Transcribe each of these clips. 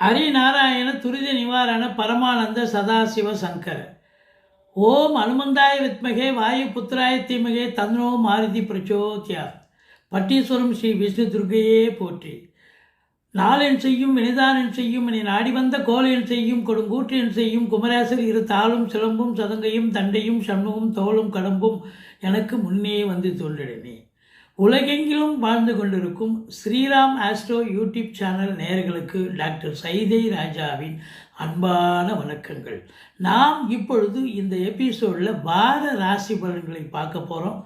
ஹரிநாராயண துரித நிவாரண பரமானந்த சதாசிவ சங்கர. ஓம் அனுமந்தாய வித்மகே வாயு புத்திராய தீமகே தந்னோ மாருதி பிரச்சோத்யா. பட்டீஸ்வரம் ஸ்ரீ விஷ்ணு துர்கையே போற்றி. நாளென் செய்யும் வினிதானன் செய்யும் இனி நாடி வந்த கோலென் செய்யும் கொடுங்கூற்றின் செய்யும் குமராசர் இரு தாளும் சிலம்பும் சதங்கையும் தண்டையும் சண்முகம் தோளும் கடம்பும் எனக்கு முன்னே வந்து தோன்றிடனே உலகெங்கிலும் வாழ்ந்து கொண்டிருக்கும் ஸ்ரீராம் ஆஸ்ட்ரோ யூடியூப் சேனல் நேயர்களுக்கு டாக்டர் சைதை ராஜாவின் அன்பான வணக்கங்கள். நாம் இப்பொழுது இந்த எபிசோடில் வார ராசி பலன்களை பார்க்க போகிறோம்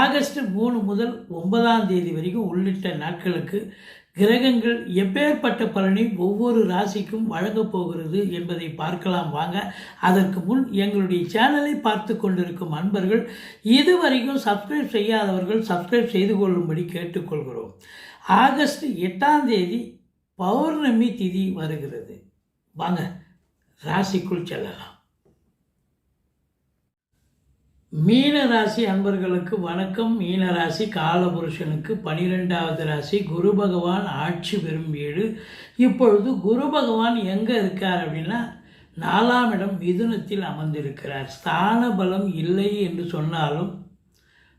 ஆகஸ்ட் மூணு முதல் ஒன்பதாம் தேதி வரைக்கும் உள்ளிட்ட நாட்களுக்கு கிரகங்கள் எப்பேற்பட்ட பலனை ஒவ்வொரு ராசிக்கும் வழங்கப் போகிறது என்பதை பார்க்கலாம் வாங்க. அதற்கு முன் எங்களுடைய சேனலை பார்த்து கொண்டிருக்கும் அன்பர்கள் இதுவரைக்கும் சப்ஸ்கிரைப் செய்யாதவர்கள் சப்ஸ்கிரைப் செய்து கொள்ளும்படி கேட்டுக்கொள்கிறோம். ஆகஸ்ட் எட்டாம் தேதி பௌர்ணமி திதி வருகிறது. வாங்க ராசிக்குள் செல்லலாம். மீன ராசி அன்பர்களுக்கு வணக்கம். மீன ராசி காலபுருஷனுக்கு பனிரெண்டாவது ராசி குரு பகவான் ஆட்சி பெறும் வீடு. இப்பொழுது குரு பகவான் எங்கே இருக்கார் அப்படின்னா நாலாம் இடம் மிதுனத்தில் அமர்ந்திருக்கிறார். ஸ்தான பலம் இல்லை என்று சொன்னாலும்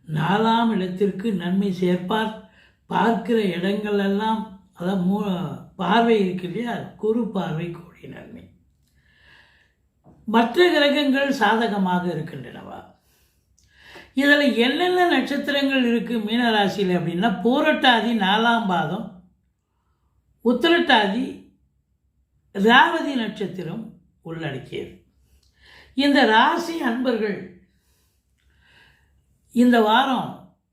நாலாம் இடத்திற்கு நன்மை சேர்ப்பார். பார்க்கிற இடங்களெல்லாம் அதான் மூ பார்வை இருக்கு இல்லையா? குரு பார்வை கூடிய நன்மை. மற்ற கிரகங்கள் சாதகமாக இருக்கின்றனவா? இதில் என்னென்ன நட்சத்திரங்கள் இருக்குது மீனராசியில் அப்படின்னா பூரட்டாதி நாலாம் பாதம் உத்திரட்டாதி ராவதி நட்சத்திரம் உள்ளடக்கியது. இந்த ராசி அன்பர்கள் இந்த வாரம்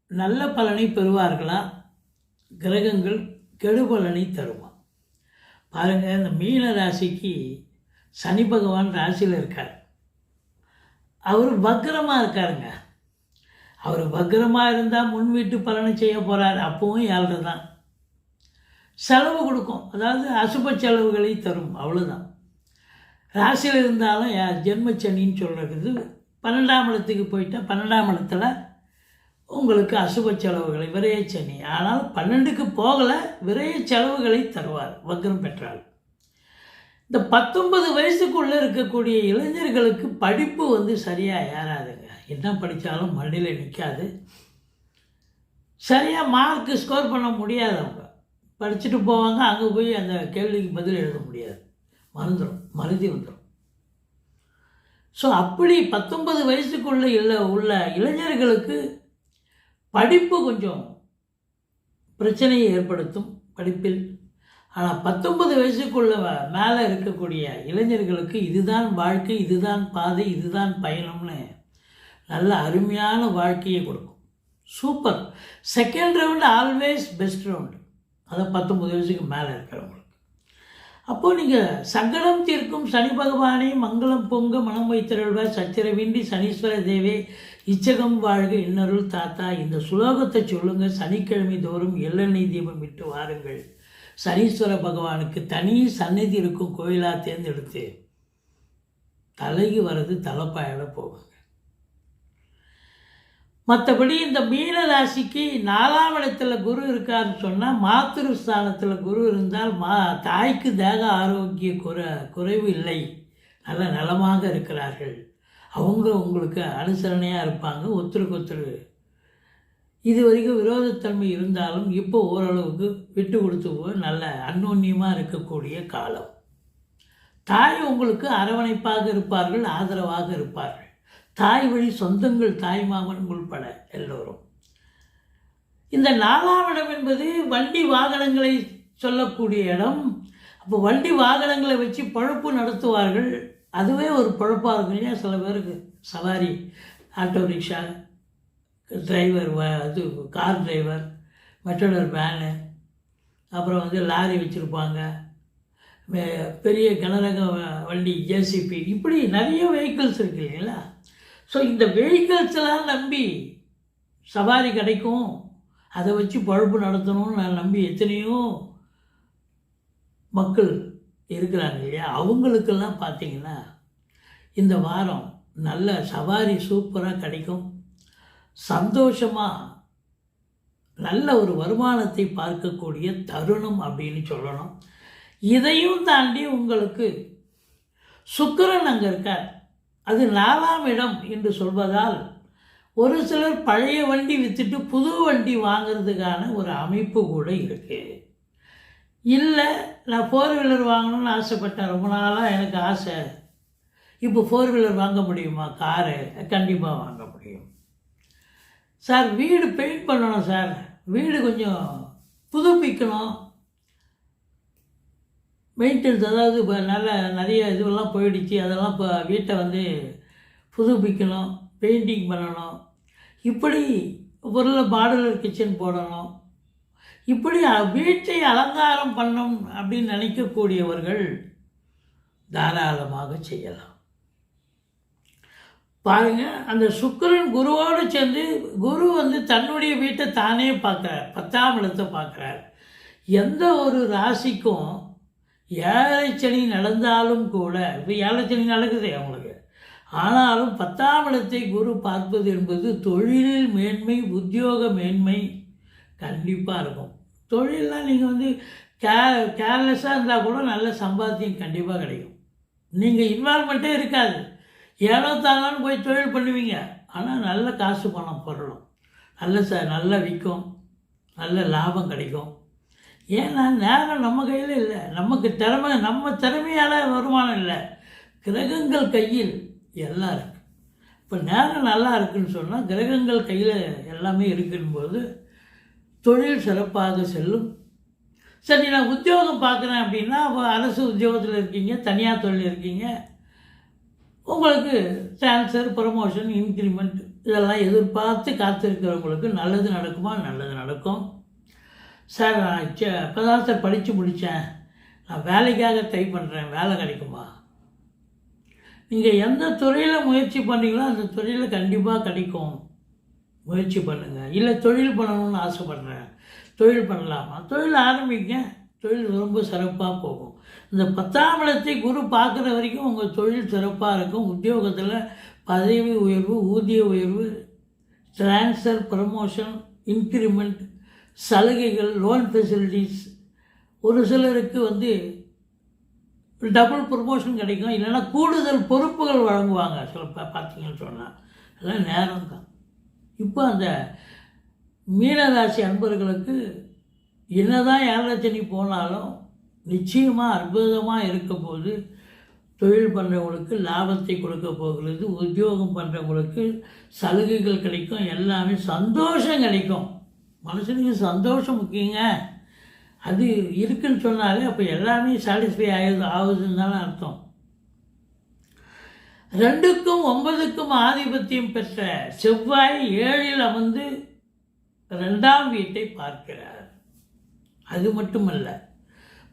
நல்ல பலனை பெறுவார்களா? கிரகங்கள் கெடுபலனை தருமா? பாருங்கள் இந்த மீன ராசிக்கு சனி பகவான் ராசியில் இருக்கார். அவர் வக்ரமாக இருக்காருங்க. அவர் வக்ரமாக இருந்தால் முன் வீட்டு பலனை செய்ய போகிறார் அப்பவும் ஏழரை தான். செலவு கொடுக்கும். அதாவது அசுப செலவுகளை தரும். அவ்வளோதான் ராசியில் இருந்தாலும் யார் ஜென்மச்சனின்னு சொல்கிறது பன்னெண்டாம் இடத்துக்கு போயிட்டால் பன்னெண்டாம் இடத்துல உங்களுக்கு அசுப செலவுகளை விரயச்சனி ஆனால் பன்னெண்டுக்கு போகலை விரைய செலவுகளை தருவார் வக்ரம் பெற்றால். இந்த பத்தொன்பது வயசுக்குள்ளே இருக்கக்கூடிய இளைஞர்களுக்கு படிப்பு வந்து சரியாக ஏறாதுங்க. என்ன படித்தாலும் மண்ணில் நிற்காது சரியாக மார்க்கு ஸ்கோர் பண்ண முடியாது அவங்க. படிச்சுட்டு போவாங்க அங்கே போய் அந்த கேள்விக்கு பதில் எழுத முடியாது. மறந்துடும் மருதி வந்துடும் ஸோ அப்படி பத்தொன்பது வயசுக்குள்ளே இல்லை உள்ள இளைஞர்களுக்கு படிப்பு கொஞ்சம் பிரச்சனையை ஏற்படுத்தும் படிப்பில். ஆனால் பத்தொன்பது வயசுக்குள்ள மேலே இருக்கக்கூடிய இளைஞர்களுக்கு இதுதான் வாழ்க்கை இதுதான் பாதை இதுதான் பயணம்னு நல்ல அருமையான வாழ்க்கையை கொடுக்கும். Super second round always best round அதை பத்தொம்பது வயசுக்கு மேலே இருக்கிறவங்களுக்கு. அப்போது நீங்கள் சங்கடம் தீர்க்கும் சனி பகவானே மங்களம் பொங்க மனம் வைத்திருள்வ சத்திரவின்றி சனீஸ்வர தேவே இச்சகம் வாழ்க இன்னருள் தாத்தா. இந்த சுலோகத்தை சொல்லுங்க. சனிக்கிழமை தோறும் எள்ளெண்ணெய் தீபம் விட்டு வாருங்கள். சனீஸ்வர பகவானுக்கு தனி சந்நிதி இருக்கும் கோயிலாக தேர்ந்தெடுத்து தலைக்கு வர்றது தலைப்பாயிட போகும் மற்றபடி இந்த மீன ராசிக்கு நாலாம் இடத்துல குரு இருக்காருன்னு சொன்னால் மாத்திரு ஸ்தானத்தில் குரு இருந்தால் மா தாய்க்கு தேக ஆரோக்கிய குறை குறைவு இல்லை. நல்ல நலமாக இருக்கிறார்கள். அவங்க உங்களுக்கு அனுசரணையாக இருப்பாங்க ஒத்துருக்கு ஒத்துரு. இது வரைக்கும் விரோதத்தன்மை இருந்தாலும் இப்போ ஓரளவுக்கு விட்டு கொடுத்து போய் நல்ல அன்னோன்யமாக இருக்கக்கூடிய காலம். தாய் உங்களுக்கு அரவணைப்பாக இருப்பார்கள் ஆதரவாக இருப்பார்கள். தாய் வழி சொந்தங்கள் தாய் மாமன் உள்பட எல்லோரும். இந்த நாலாம் இடம் என்பது வண்டி வாகனங்களை சொல்லக்கூடிய இடம். அப்போ வண்டி வாகனங்களை வச்சு பழப்பு நடத்துவார்கள். அதுவே ஒரு பழப்பாக இருக்கும் இல்லையா? சில பேருக்கு சவாரி ஆட்டோ ரிக்ஷா டிரைவர் வ இது கார் டிரைவர் மெட்டடர் வேனு அப்புறம் வந்து லாரி வச்சுருப்பாங்க. பெரிய கனரக வ- வண்டி ஜேசிபி இப்படி நிறைய வெஹிக்கிள்ஸ் இருக்கு இல்லைங்களா? ஸோ இந்த வெஹிக்கிள்ஸ் நம்பி சவாரி கிடைக்கும். அதை வச்சு பழப்பு நடத்தணும்னு நான் நம்பி எத்தனையோ மக்கள் இருக்கிறாங்க இல்லையா? அவங்களுக்கெல்லாம் பார்த்தீங்கன்னா இந்த வாரம் நல்ல சவாரி சூப்பராக கிடைக்கும். சந்தோஷமாக நல்ல ஒரு வருமானத்தை பார்க்கக்கூடிய தருணம் அப்படின்னு சொல்லணும். இதையும் தாண்டி உங்களுக்கு சுக்கரன் அங்கே இருக்கார். அது நாலாம் இடம் என்று சொல்வதால் ஒரு சிலர் பழைய வண்டி விற்றுட்டு புது வண்டி வாங்குறதுக்கான ஒரு அமைப்பு கூட இருக்குது இல்லை நான் ஃபோர் வீலர் வாங்கணும்னு ஆசைப்பட்டேன். ரொம்ப நாளாக எனக்கு ஆசை. இப்போ ஃபோர் வீலர் வாங்க முடியுமா? காரு கண்டிப்பாக வாங்க முடியும். சார் வீடு பெயிண்ட் பண்ணணும் சார். வீடு கொஞ்சம் புதுப்பிக்கணும். மெயின்டெனன்ஸ் அதாவது இப்போ நல்ல நிறைய இதுவெல்லாம் போயிடுச்சு. அதெல்லாம் இப்போ வீட்டை வந்து புதுப்பிக்கணும் பெயிண்டிங் பண்ணணும். இப்படி பொருளை மாடுலர் கிச்சன் போடணும். இப்படி வீட்டை அலங்காரம் பண்ணணும் அப்படின்னு நினைக்கக்கூடியவர்கள் தாராளமாக செய்யலாம். பாருங்கள் அந்த சுக்கரன் குருவோடு சேர்ந்து குரு வந்து தன்னுடைய வீட்டை தானே பார்க்குறார். பத்தாம் இடத்தை பார்க்குறார். எந்த ஒரு ராசிக்கும் ஏழைச்சனி சனி நடந்தாலும் கூட இப்போ ஏழைச்சனி சனி நடக்குது அவங்களுக்கு. ஆனாலும் பத்தாம் இடத்தை குரு பார்ப்பது என்பது தொழிலில் மேன்மை உத்தியோக மேன்மை கண்டிப்பாக இருக்கும். தொழிலெலாம் நீங்கள் வந்து கே கேர்லெஸ்ஸாக இருந்தால் கூட நல்ல சம்பாத்தியம் கண்டிப்பாக கிடைக்கும். நீங்கள் இன்வால்மெண்ட்டே இருக்காது. ஏனோ தானோன்னு போய் தொழில் பண்ணுவீங்க. ஆனால் நல்ல காசு பணம் பொருளும் நல்ல ச நல்லா விற்கும். நல்ல லாபம் கிடைக்கும். ஏன்னா நேரம் நம்ம கையில் இல்லை. நமக்கு திறமை நம்ம திறமையால் வருமானம் இல்லை. கிரகங்கள் கையில் எல்லாம் இருக்குது இப்போ நேரம் நல்லா இருக்குன்னு சொன்னால் கிரகங்கள் கையில் எல்லாமே இருக்கும்போது தொழில் சிறப்பாக செல்லும். சரி நான் உத்தியோகம் பார்க்குறேன் அப்படின்னா அரசு உத்தியோகத்தில் இருக்கீங்க தனியார் தொழில் இருக்கீங்க. உங்களுக்கு ட்ரான்ஸ்ஃபர் ப்ரமோஷன் இன்க்ரிமெண்ட் இதெல்லாம் எதிர்பார்த்து காத்திருக்கிறவங்களுக்கு நல்லது நடக்குமா? நல்லது நடக்கும். சார் நான் இப்போ தான் சார் படித்து முடித்தேன் நான் வேலைக்காக ட்ரை பண்ணுறேன் வேலை கிடைக்குமா? நீங்கள் எந்த துறையில் முயற்சி பண்ணீங்களோ அந்த துறையில் கண்டிப்பாக கிடைக்கும். முயற்சி பண்ணுங்கள் இல்லை தொழில் பண்ணணும்னு ஆசைப்பட்றேன். தொழில் பண்ணலாமா? தொழில் ஆரம்பிங்க. தொழில் ரொம்ப சிறப்பாக போகும். இந்த பத்தாம் இடத்தை குரு பார்க்குற வரைக்கும் உங்கள் தொழில் சிறப்பாக இருக்கும். உத்தியோகத்தில் பதவி உயர்வு ஊதிய உயர்வு ட்ரான்ஸ்ஃபர் ப்ரமோஷன் இன்க்ரிமெண்ட் சலுகைகள் லோன் ஃபெசிலிட்டிஸ் ஒரு சிலருக்கு வந்து டபுள் ப்ரொமோஷன் கிடைக்கும். இல்லைன்னா கூடுதல் பொறுப்புகள் வழங்குவாங்க. சில பார்த்தீங்கன்னு சொன்னால் அதெல்லாம் நேரம் தான் இப்போ அந்த மீனராசி அன்பர்களுக்கு என்னதான் ஏழரச்சனி போனாலும் நிச்சயமாக அற்புதமாக இருக்க போது தொழில் பண்ணுறவங்களுக்கு லாபத்தை கொடுக்க போகிறது உத்தியோகம் பண்ணுறவங்களுக்கு சலுகைகள் கிடைக்கும் எல்லாமே சந்தோஷம் கிடைக்கும். மனுஷனுக்கு சந்தோஷம் முக்கியங்க. அது இருக்குன்னு சொன்னாலே அப்போ எல்லாமே சாட்டிஸ்ஃபை ஆகுது ஆகுதுன்னு தானே அர்த்தம். ரெண்டுக்கும் ஒன்பதுக்கும் ஆதிபத்தியம் பெற்ற செவ்வாய் ஏழில் அமர்ந்து ரெண்டாம் வீட்டை பார்க்கிறார். அது மட்டுமல்ல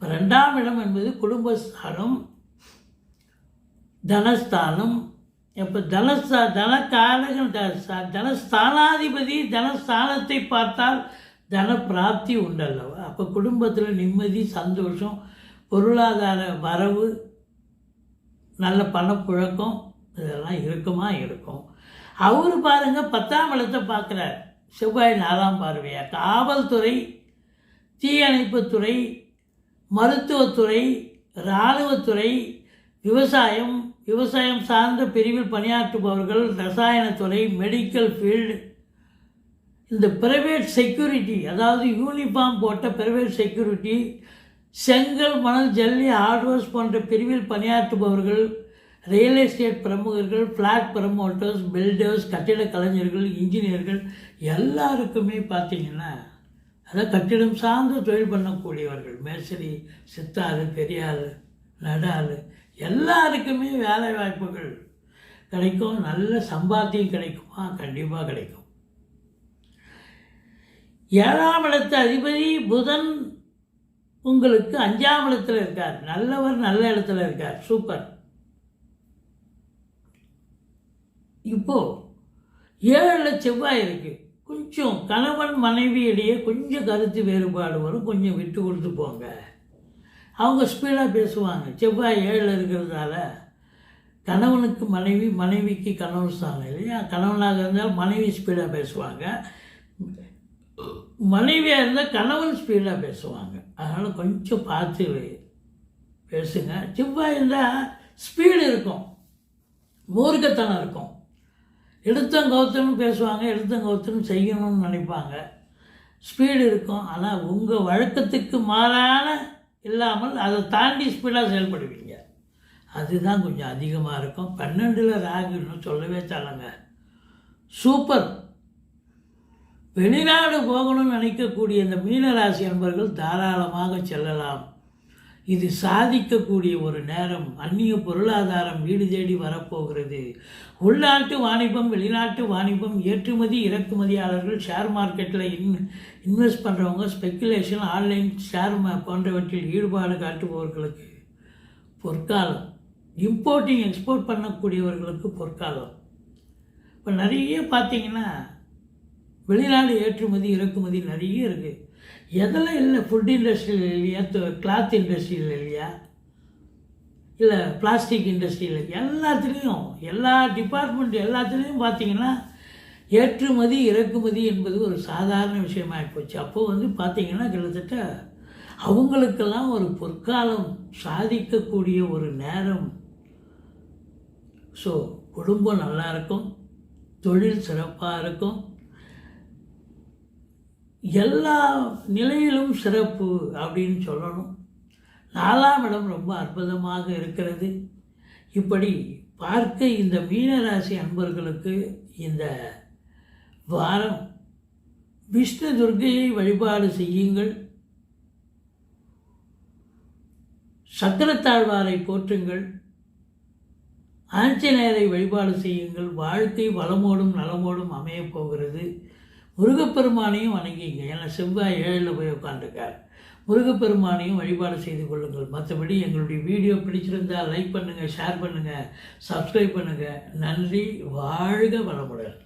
ரெண்டாம் இடம் என்பது குடும்பஸ்தானம் தனஸ்தானம் இப்போ தனஸ்தா தனக்காரகன் த- தனஸ்தானாதிபதி தனஸ்தானத்தை பார்த்தால் தன பிராப்தி உண்டல்லவா? அப்போ குடும்பத்தில் நிம்மதி சந்தோஷம் பொருளாதார வரவு நல்ல பணப்புழக்கம் இதெல்லாம் இருக்குமா இருக்கும். அவர் பாருங்க பத்தாம் இடத்தை பார்க்குறார். செவ்வாய் நாலாம் பார்வையாக காவல்துறை தீயணைப்புத்துறை மருத்துவத்துறை இராணுவத்துறை விவசாயம் விவசாயம் சார்ந்த பிரிவில் பணியாற்றுபவர்கள் ரசாயனத்துறை மெடிக்கல் ஃபீல்டு இந்த பிரைவேட் செக்யூரிட்டி அதாவது யூனிஃபார்ம் போட்ட பிரைவேட் செக்யூரிட்டி செங்கல் மணல் ஜல்லி ஹார்ட்வேர்ஸ் போன்ற பிரிவில் பணியாற்றுபவர்கள் ரியல் எஸ்டேட் பிரமுகர்கள் ஃப்ளாட் ப்ரமோட்டர்ஸ் பில்டர்ஸ் கட்டிட கலைஞர்கள் இன்ஜினியர்கள் எல்லாருக்குமே பார்த்தீங்கன்னா அதாவது கட்டிடம் சார்ந்து தொழில் பண்ணக்கூடியவர்கள் மேசரி சித்தாறு பெரியாள் நடாள் எல்லாருக்குமே வேலை வாய்ப்புகள் கிடைக்கும் நல்ல சம்பாத்தியம் கிடைக்குமா? கண்டிப்பாக கிடைக்கும். ஏழாம் இடத்து அதிபதி புதன் உங்களுக்கு அஞ்சாம் இடத்துல இருக்கார். நல்லவர் நல்ல இடத்துல இருக்கார். சூப்பர். இப்போ ஏழில் செவ்வாய் இருக்கு. கொஞ்சம் கணவன் மனைவி இடையே கொஞ்சம் கருத்து வேறுபாடு வரும். கொஞ்சம் விட்டு கொடுத்து போங்க. அவங்க ஸ்பீடாக பேசுவாங்க. செவ்வாய் ஏழில் இருக்கிறதால கணவனுக்கு மனைவி மனைவிக்கு கணவன் ஸ்தானம் இல்லையா? கணவனாக இருந்தால் மனைவி ஸ்பீடாக பேசுவாங்க. மனைவியாக இருந்தால் கணவன் ஸ்பீடாக பேசுவாங்க. அதனால் கொஞ்சம் பார்த்து பேசுங்க. செவ்வாய் இருந்தால் ஸ்பீடு இருக்கும். மூர்க்கத்தனம் இருக்கும். எடுத்தம் கௌத்தனும் பேசுவாங்க. எடுத்தம் கௌத்தனும் செய்யணும்னு நினைப்பாங்க. ஸ்பீடு இருக்கும். ஆனால் உங்கள் வழக்கத்துக்கு மாறான இல்லாமல் அதை தாண்டி ஸ்பீடாக செயல்படுவீங்க. அதுதான் கொஞ்சம் அதிகமாக இருக்கும். பன்னெண்டில் ராகுன்னு சொல்லவே தரலங்க. சூப்பர். வெளிநாடு போகணும்னு நினைக்கக்கூடிய இந்த மீனராசி அன்பர்கள் தாராளமாக செல்லலாம். இது சாதிக்கக்கூடிய ஒரு நேரம் அந்நிய பொருளாதாரம் வீடு தேடி வரப்போகிறது. உள்நாட்டு வாணிபம் வெளிநாட்டு வாணிபம் ஏற்றுமதி இறக்குமதியாளர்கள் ஷேர் மார்க்கெட்டில் இன் இன்வெஸ்ட் பண்ணுறவங்க ஸ்பெக்குலேஷன் ஆன்லைன் ஷேர் போன்றவற்றில் ஈடுபாடு காட்டுபவர்களுக்கு பொற்காலம். இம்போர்ட்டிங் எக்ஸ்போர்ட் பண்ணக்கூடியவர்களுக்கு பொற்காலம். இப்போ நிறைய பார்த்தீங்கன்னா வெளிநாடு ஏற்றுமதி இறக்குமதி நிறைய இருக்குது எதெல்லாம் இல்லை ஃபுட் இண்டஸ்ட்ரியில் இல்லையா? கிளாத் இண்டஸ்ட்ரியில் இல்லையா? இல்லை பிளாஸ்டிக் இண்டஸ்ட்ரியில் எல்லாத்துலேயும் எல்லா டிபார்ட்மெண்ட் எல்லாத்துலேயும் பார்த்தீங்கன்னா ஏற்றுமதி இறக்குமதி என்பது ஒரு சாதாரண விஷயமாக போச்சு அப்போ வந்து பார்த்தீங்கன்னா கிட்டத்தட்ட அவங்களுக்கெல்லாம் ஒரு பொற்காலம் சாதிக்கக்கூடிய ஒரு நேரம். ஸோ குடும்பம் நல்லா இருக்கும் தொழில் சிறப்பாக இருக்கும் எல்லா நிலையிலும் சிறப்பு அப்படின்னு சொல்லணும். நாலாம் இடம் ரொம்ப அற்புதமாக இருக்கிறது. இப்படி பார்க்க இந்த மீனராசி அன்பர்களுக்கு இந்த வாரம் விஷ்ணு துர்கையை வழிபாடு செய்யுங்கள். சக்கரத்தாழ்வாரை போற்றுங்கள். ஆஞ்சநேயரை வழிபாடு செய்யுங்கள். வாழ்க்கை வளமோடும் நலமோடும் அமையப் போகிறது. முருகப்பெருமானையும் வணங்கிங்க. ஏன்னா செவ்வாய் ஏழில் போய் உட்காந்துருக்கார் முருகப்பெருமானையும் வழிபாடு செய்து கொள்ளுங்கள். மற்றபடி எங்களுடைய வீடியோ பிடிச்சிருந்தால் லைக் பண்ணுங்கள் ஷேர் பண்ணுங்கள் சப்ஸ்கிரைப் பண்ணுங்கள் நன்றி. வாழ்க வளமுடன்.